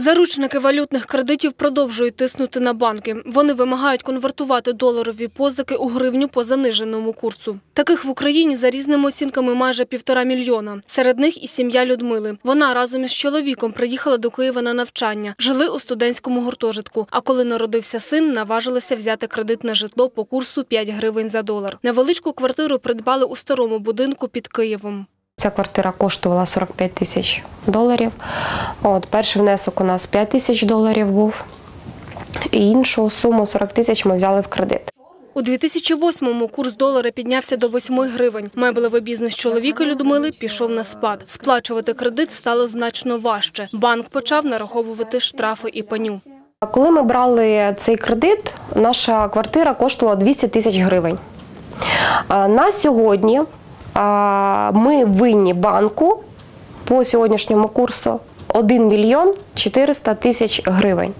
Заручники валютних кредитів продовжують тиснути на банки. Вони вимагають конвертувати доларові позики у гривню по заниженому курсу. Таких в Україні за різними оцінками майже півтора мільйона. Серед них і сім'я Людмили. Вона разом із чоловіком приїхала до Києва на навчання. Жили у студентському гуртожитку. А коли народився син, наважилися взяти кредит на житло по курсу 5 гривень за долар. Невеличку квартиру придбали у старому будинку під Києвом. Ця квартира коштувала 45 тисяч доларів. От, перший внесок у нас 5 тисяч доларів був. І іншу суму 40 тисяч ми взяли в кредит. У 2008-му курс долара піднявся до 8 гривень. Меблевий бізнес чоловіка Людмили пішов на спад. Сплачувати кредит стало значно важче. Банк почав нараховувати штрафи і пеню. А Коли ми брали цей кредит, наша квартира коштувала 200 тисяч гривень. На сьогодні ми винні банку по сьогоднішньому курсу 1 мільйон 400 тисяч гривень.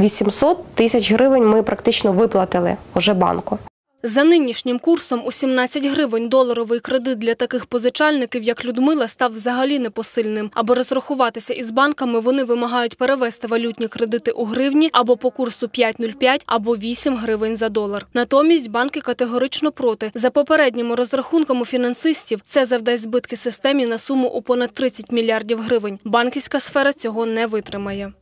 800 тисяч гривень ми практично виплатили уже банку. За нинішнім курсом у 17 гривень доларовий кредит для таких позичальників, як Людмила, став взагалі непосильним. Аби розрахуватися із банками, вони вимагають перевести валютні кредити у гривні або по курсу 5,05, або 8 гривень за долар. Натомість банки категорично проти. За попередніми розрахунками фінансистів, це завдасть збитки системі на суму у понад 30 мільярдів гривень. Банківська сфера цього не витримає.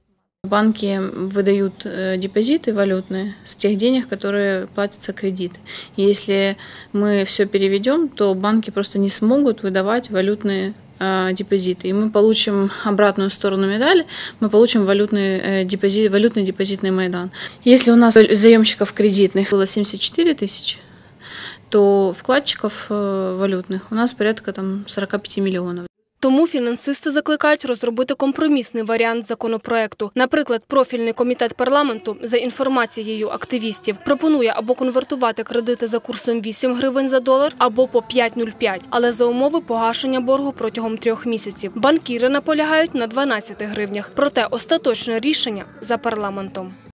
Банки выдают э, депозиты валютные с тех денег, которые платятся кредит. Если мы все переведем, то банки просто не смогут выдавать валютные э, депозиты. И мы получим обратную сторону медали, мы получим валютный, э, депозит, валютный депозитный майдан. Если у нас заемщиков кредитных было 74 тысячи, то вкладчиков валютных у нас порядка там 45 миллионов. Тому фінансисти закликають розробити компромісний варіант законопроекту. Наприклад, профільний комітет парламенту, за інформацією активістів, пропонує або конвертувати кредити за курсом 8 гривень за долар, або по 5,05, але за умови погашення боргу протягом трьох місяців. Банкіри наполягають на 12 гривнях. Проте остаточне рішення за парламентом.